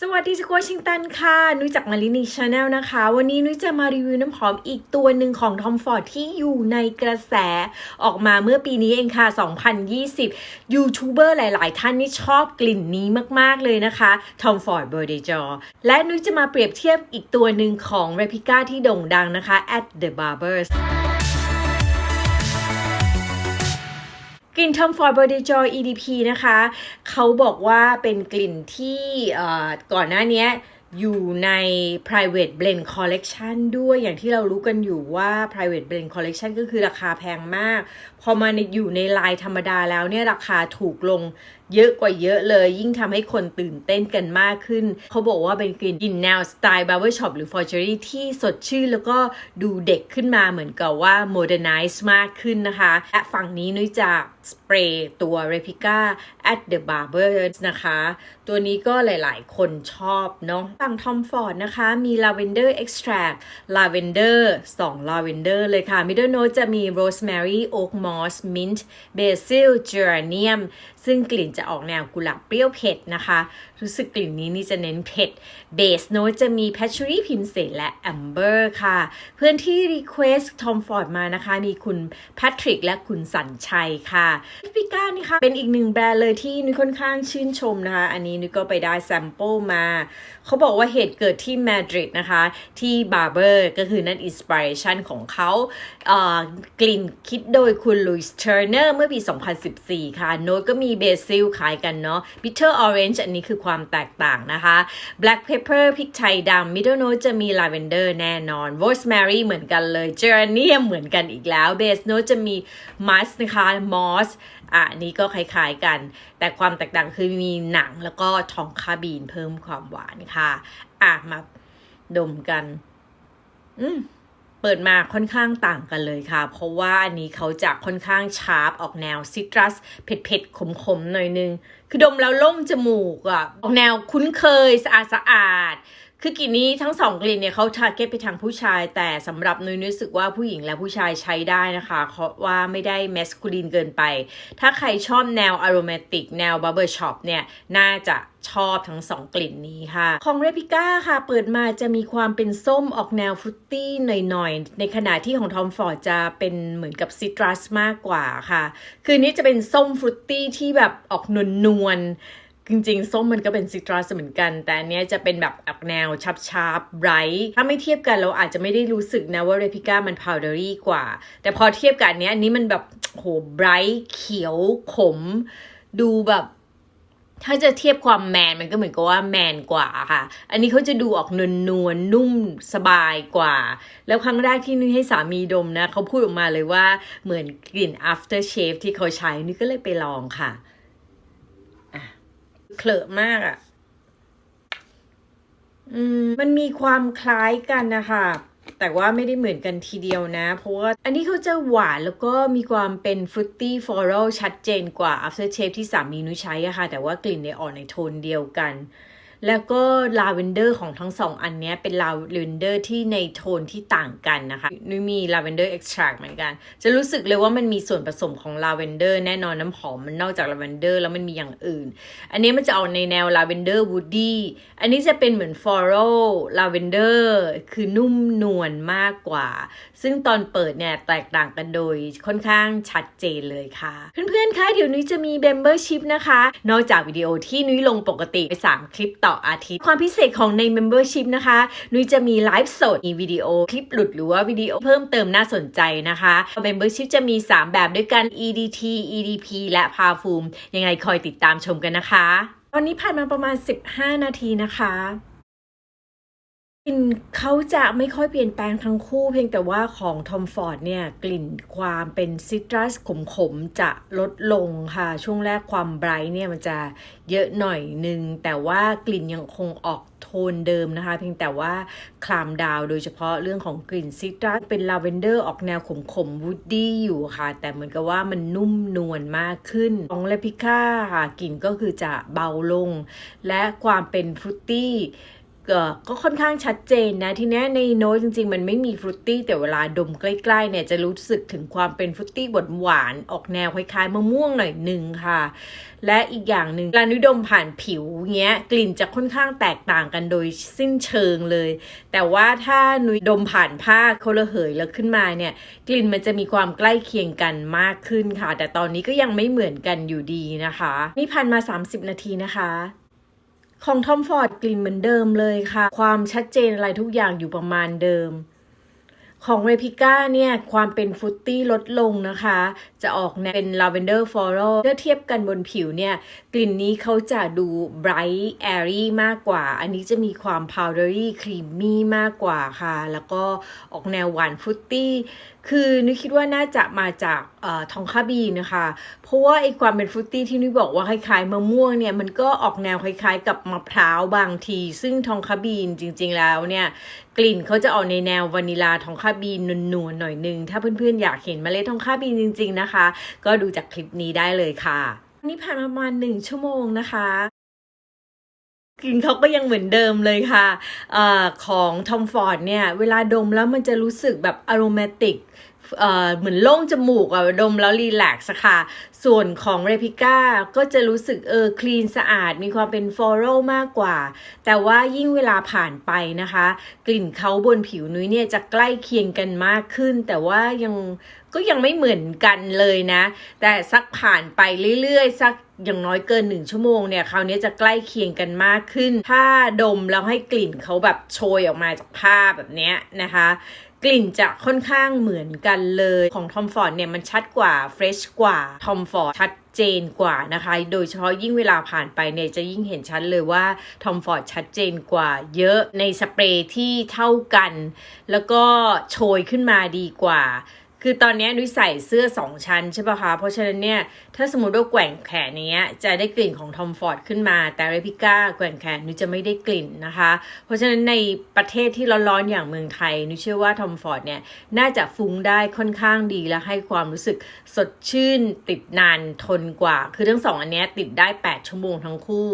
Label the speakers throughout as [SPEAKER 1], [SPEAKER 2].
[SPEAKER 1] สวัสดีจากวอชิงตันค่ะ นุ้ยจากมารินีชาแนลนะคะ วันนี้นุ้ยจะมารีวิวน้ำหอมอีกตัวหนึ่งของทอมฟอร์ดที่อยู่ในกระแสออกมาเมื่อปีนี้เองค่ะ 2020 ยูทูบเบอร์หลาย ๆ ท่านนี่ชอบกลิ่นนี้มาก ๆ เลยนะคะทอมฟอร์ดเบอร์เดจอและนุ้ยจะมาเปรียบเทียบอีกตัวหนึ่งของ Replica ที่โด่งดังนะคะ at the barbers ลิ่น Tom Ford Body Joy EDP นะคะ เขาบอกว่าเป็นกลิ่นที่ก่อนหน้านี้อยู่ใน private blend collection ด้วยอย่างที่เรารู้กันอยู่ว่า private blend collection ก็คือราคาแพงมาก พอมาอยู่ในลายธรรมดาแล้วเนี่ยราคาถูกลง เยอะกว่าเยอะเลย ยิ่งทำให้คนตื่นเต้นกันมากขึ้น เขาบอกว่าเป็นกลิ่นกลิ่นแนวสไตล์ barber shop หรือ forgery ที่สดชื่นแล้วก็ดูเด็กขึ้นมาเหมือนกับว่า modernize มากขึ้นนะคะและฝั่งนี้นุ้ยจากสเปรย์ตัว replica at the barbers นะคะ ตัวนี้ก็หลายๆ คนชอบเนาะฝั่ง Tom Ford นะคะ มี lavender extract lavender 2 lavender เลยค่ะ middle note จะมี rosemary oak moss mint basil geranium ซึ่งกลิ่นจะออกแนวกุหลาบเปรี้ยวเผ็ดนะคะ รู้สึกกลิ่นนี้นี่จะเน้นเผ็ด base note จะมี patchouli พิมเสนและ amber ค่ะ เพื่อนที่ request Tom Ford มานะคะ มีคุณ Patrick และคุณสัญชัยค่ะพิก้านี่ค่ะ เป็นอีกหนึ่งแบรนด์เลยที่นุ้ยค่อนข้างชื่นชมนะคะ อันนี้นุ้ยก็ไปได้ sample มา เขาบอกว่าเหตุเกิดที่มาดริดนะคะ ที่ Barber ก็คือนั่น inspiration ของเขาเอ่อกลิ่นคิดโดยคุณลุยส์เทอร์เนอร์เมื่อปี 2014 ค่ะ โน้ตก็มีเบซิลขายกันเนาะ bitter orange อันนี้คือความความแตกต่างนะคะ black pepper พริกไทยดำ middle note จะมี lavender แน่นอน rosemary เหมือนกันเลย geranium เหมือนกันอีกแล้ว base note จะมี musk นะคะ moss อะอันนี้ก็คล้ายๆกัน แต่ความแตกต่างคือมีหนังแล้วก็ทองคาบีนเพิ่มความหวานค่ะ อะมาดมกัน อืมเปิดมาค่อนข้างต่างกันเลยค่ะ เพราะว่าอันนี้เขาจะค่อนข้างชาร์ปออกแนวซิตรัส เผ็ดๆขมๆหน่อยนึง คือดมแล้วล่มจมูกอะออกแนวคุ้นเคยสะอาดสะอาด คือกลิ่นนี้ทั้งสองกลิ่นเนี่ยเขาทาร์เก็ตไปทางผู้ชาย แต่สำหรับนุ้ยรู้สึกว่าผู้หญิงและผู้ชายใช้ได้นะคะเพราะว่าไม่ได้แมสคูลินเกินไป ถ้าใครชอบแนวอาร o มติกแนวบับเบิลช็อปเนี่ยน่าจะชอบทั้งสองกลิ่นนี้ค่ะ ของเรปิก้าค่ะ เปิดมาจะมีความเป็นส้มออกแนวฟรุตตี้หน่อยๆ ในขณะที่ของทอมฟอร์ดจะเป็นเหมือนกับซิตรัสมากกว่าค่ะ คือนี้จะเป็นส้มฟรุตตี้ที่แบบออกนวลๆ จริงๆ ส้มมันก็เป็นซิตรัสเหมือนกัน แต่อันเนี้ยจะเป็นแบบออกแนวชับชาร์ปไบรท์ถ้าไม่เทียบกันเราอาจจะไม่ได้รู้สึกนะว่าเรพิก้ามันพาวเดอรี่กว่า แต่พอเทียบกับอันเนี้ยอันนี้มันแบบโหไบรท์เขียวขม ดูแบบ ถ้าจะเทียบความแมนมันก็เหมือนกับว่าแมนกว่าค่ะ อันนี้เขาจะดูออกนวลนวลนุ่มสบายกว่า แล้วครั้งแรกที่นุ้ยให้สามีดมนะเขาพูดออกมาเลยว่าเหมือนกลิ่น after shave ที่เขาใช้นุ้ยก็เลยไปลองค่ะ เคลอะมากอะอืมมันมีความคล้ายกันนะคะแต่ว่าไม่ได้เหมือนกันทีเดียวนะ เพราะว่าอันนี้เขาจะหวานแล้วก็มีความเป็นฟรุตตี้ฟลอรัลชัดเจนกว่า after shave ที่สามีนุ้ยใช้อะค่ะ แต่ว่ากลิ่นในยออนในโทนเดียวกัน แล้วก็ลาเวนเดอร์ของทั้งสองอันนี้เป็นลาเวนเดอร์ที่ในโทนที่ต่างกันนะคะนุ้ยมีลาเวนเดอร์เอ็กซ์ตรักเหมือนกัน จะรู้สึกเลยว่ามันมีส่วนผสมของลาเวนเดอร์แน่นอนน้ำหอมมันนอกจากลาเวนเดอร์แล้วมันมีอย่างอื่น อันนี้มันจะออกในแนวลาเวนเดอร์วูดดี้อันนี้จะเป็นเหมือนฟลอรัลลาเวนเดอร์คือนุ่มนวลมากกว่า ซึ่งตอนเปิดเนี่ยแตกต่างกันโดยค่อนข้างชัดเจนเลยค่ะ เพื่อนๆคะเดี๋ยวนุ้ยจะมี membership นะคะ นอกจากวิดีโอที่นุ้ยลงปกติไป3คลิปต่ออาทิตย์ ความพิเศษของใน membership นะคะ นุ้ยจะมีไลฟ์สด มีวิดีโอ คลิปหลุดหรือว่าวิดีโอเพิ่มเติมน่าสนใจนะคะ membership จะมี 3 แบบด้วยกัน EDT EDP และ p a f u m ยังไงคอยติดตามชมกันนะคะ ตอนนี้ผ่านมาประมาณ 15 นาทีนะคะ กลิ่นเขาจะไม่ค่อยเปลี่ยนแปลงทั้งคู่เพียงแต่ว่าของทอมฟอร์ดเนี่ยกลิ่นความเป็นซิตรัสขมๆ จะลดลงค่ะ ช่วงแรกความไบรท์เนี่ยมันจะเยอะหน่อยนึง แต่ว่ากลิ่นยังคงออกโทนเดิมนะคะ เพียงแต่ว่าคลามดาวโดยเฉพาะเรื่องของกลิ่นซิตรัสเป็นลาเวนเดอร์ออกแนวขมๆวูดดี้อยู่ค่ะ แต่เหมือนกับว่ามันนุ่มนวลมากขึ้นของเลพิก้าค่ะกลิ่นก็คือจะเบาลง และความเป็นฟรุตตี้ ก็ค่อนข้างชัดเจนนะ ทีเนี้ในโน้ตจริง ๆ มันไม่มีฟรุตตี้แต่เวลาดมใกล้ ๆ เนี่ยจะรู้สึกถึงความเป็นฟรุตตี้หวานๆออกแนวคล้ายๆมะม่วงหน่อยหนึ่งค่ะ และอีกอย่างหนึ่งลานุยดมผ่านผิวเงี้ย กลิ่นจะค่อนข้างแตกต่างกันโดยสิ้นเชิงเลย แต่ว่าถ้านุยดมผ่านผ้าเขาระเหยแล้วขึ้นมาเนี่ยกลิ่นมันจะมีความใกล้เคียงกันมากขึ้นค่ะ แต่ตอนนี้ก็ยังไม่เหมือนกันอยู่ดีนะคะ นี่ผ่านมา 30 นาทีนะคะ ของทอมฟอร์ดกลิ่นเหมือนเดิมเลยค่ะ ความชัดเจนอะไรทุกอย่างอยู่ประมาณเดิม ของเรพิก้าเนี่ย ความเป็นฟุตตี้ลดลงนะคะ จะออกแนวเป็นลาเวนเดอร์ฟลอรัลเมื่อเทียบกันบนผิวเนี่ย กลิ่นนี้เขาจะดูไบรท์แอรี่มากกว่า อันนี้จะมีความพาวเดอรี่ครีมมี่มากกว่าค่ะ แล้วก็ออกแนวหวานฟุตตี้คือนุ้ยคิดว่าน่าจะมาจากอทองคาบีนะคะ เพราะว่าไอ้ความเป็นฟรุตตี้ที่นุ้ยบอกว่าคล้ายๆมะม่วงเนี่ยมันก็ออกแนวคล้ายๆ กับมะพร้าวบางที ซึ่งทองคาบีนจริง ๆ แล้วเนี่ยกลิ่นเขาจะออกในแนววานิลาทองคาบีนนวลๆหน่อยนึง ถ้าเพื่อนๆอยากเห็นเมล็ดทองคาบีนจริง ๆนะคะ ก็ดูจากคลิปนี้ได้เลยค่ะนี่ผ่านประมาณหนึ่งชั่วโมงนะคะ กลิ่นเขาก็ยังเหมือนเดิมเลยค่ะอของทอมฟอร์ดเนี่ย เวลาดมแล้วมันจะรู้สึกแบบอโรมาติก เอ่อเหมือนโล่งจมูกอะดมแล้วรีแลกซ์ค่ะ ส่วนของเรพิก้าก็จะรู้สึกเออคลีนสะอาดมีความเป็นฟลอรัลมากกว่า แต่ว่ายิ่งเวลาผ่านไปนะคะ กลิ่นเขาบนผิวนุ้ยเนี่ยจะใกล้เคียงกันมากขึ้น แต่ว่ายังก็ยังไม่เหมือนกันเลยนะ แต่สักผ่านไปเรื่อยๆ สักอย่างน้อยเกินหนึ่งชั่วโมงเนี่ยคราวนี้จะใกล้เคียงกันมากขึ้น ถ้าดมแล้วให้กลิ่นเขาแบบโชยออกมาจากผ้าแบบเนี้ยนะคะ กลิ่นจะค่อนข้างเหมือนกันเลยของทอมฟอร์ดเนี่ยมันชัดกว่าเฟรชกว่าทอมฟอร์ดชัดเจนกว่านะคะ โดยเฉพาะยิ่งเวลาผ่านไปเนี่ยจะยิ่งเห็นชัดเลยว่าทอมฟอร์ดชัดเจนกว่าเยอะในสเปรย์ที่เท่ากัน แล้วก็โชยขึ้นมาดีกว่า คือตอนนี้นุ้ยใส่เสื้อสองชั้นใช่ป่ะคะ เพราะฉะนั้นเนี่ย ถ้าสมมติว่าแกว่งแขนเนี้ย จะได้กลิ่นของทอมฟอร์ดขึ้นมา แต่เรพิก้าแกว่งแขนนุ้ยจะไม่ได้กลิ่นนะคะ เพราะฉะนั้นในประเทศที่ร้อนๆอย่างเมืองไทยนุ้ยเชื่อว่าทอมฟอร์ดเนี่ยน่าจะฟุ้งได้ค่อนข้างดีและให้ความรู้สึกสดชื่นติดนานทนกว่า คือทั้งสองอันเนี้ยติดได้ 8 ชั่วโมงทั้งคู่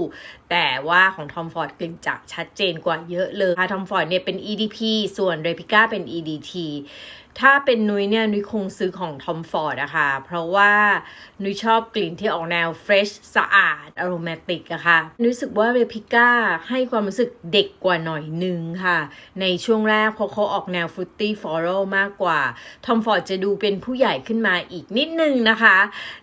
[SPEAKER 1] แต่ว่าของทอมฟอร์ดกลิ่นจะชัดเจนกว่าเยอะเลยทอมฟอร์ดเนี่ยเป็น EDP ส่วนเรพิก้าเป็น EDT ถ้าเป็นนุ้ยเนี่ยนุ้ยคงซื้อของทอมฟอร์ดอะค่ะ เพราะว่านุ้ยชอบกลิ่นที่ออกแนวเฟรชสะอาดอโรมาติกอะค่ะนุ้ยรู้สึกว่าเรพิก้าให้ความรู้สึกเด็กกว่าหน่อยนึงค่ะ ในช่วงแรกเพราะเขาออกแนวฟรุตตี้ฟลอรัลมากกว่าทอมฟอร์ดจะดูเป็นผู้ใหญ่ขึ้นมาอีกนิดนึงนะคะ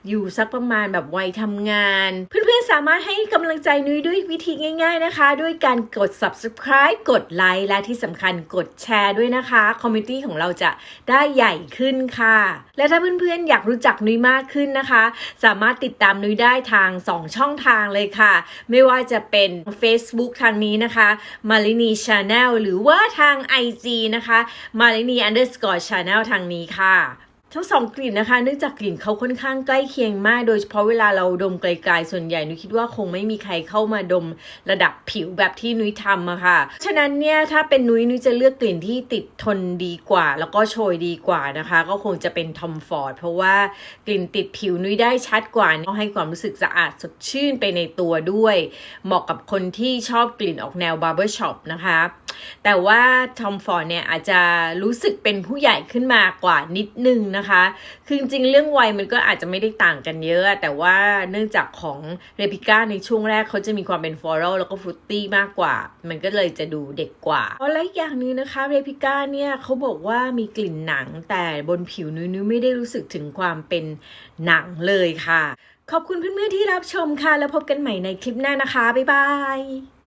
[SPEAKER 1] อยู่สักประมาณแบบวัยทำงาน เพื่อนๆสามารถให้กำลังใจนุ้ยด้วยวิธีง่ายๆนะคะ ด้วยการกด subscribe กดไลค์และที่สำคัญกดแชร์ด้วยนะคะ คอมมิตี้ของเราจะได้ใหญ่ขึ้นค่ะ และถ้าเพื่อนๆ อยากรู้จักนุ้ยมากขึ้นนะคะ สามารถติดตามนุ้ยได้ทาง 2 ช่องทางเลยค่ะ ไม่ว่าจะเป็น Facebook ทางนี้นะคะ Malini Channel หรือว่าทาง IG นะคะ Malini underscore channel ทางนี้ค่ะ ทั้งสองกลิ่นนะคะ เนื่องจากกลิ่นเขาค่อนข้างใกล้เคียงมาก โดยเฉพาะเวลาเราดมไกลๆส่วนใหญ่นุ้ยคิดว่าคงไม่มีใครเข้ามาดมระดับผิวแบบที่นุ้ยทำอะค่ะ ฉะนั้นเนี่ยถ้าเป็นนุ้ยนุ้ยจะเลือกกลิ่นที่ติดทนดีกว่า แล้วก็โชยดีกว่านะคะ ก็คงจะเป็นทอมฟอร์ดเพราะว่ากลิ่นติดผิวนุ้ยได้ชัดกว่าก็ให้ความรู้สึกสะอาดสดชื่นไปในตัวด้วย เหมาะกับคนที่ชอบกลิ่นออกแนวบาร์เบอร์ช็อปนะคะ แต่ว่าทอมฟอร์ดเนี่ยอาจจะรู้สึกเป็นผู้ใหญ่ขึ้นมากว่านิดนึงนะคะ คือจริงเรื่องวัยมันก็อาจจะไม่ได้ต่างกันเยอะ แต่ว่าเนื่องจากของเรพิก้าในช่วงแรกเขาจะมีความเป็นฟลอรัลแล้วก็ฟรุตตี้มากกว่า มันก็เลยจะดูเด็กกว่าและอีกอย่างนึงนะคะเรพิก้าเนี่ยเขาบอกว่ามีกลิ่นหนังแต่บนผิวนุ้ยๆไม่ได้รู้สึกถึงความเป็นหนังเลยค่ะ ขอบคุณเพื่อนๆที่รับชมค่ะ แล้วพบกันใหม่ในคลิปหน้านะคะ บ๊ายบาย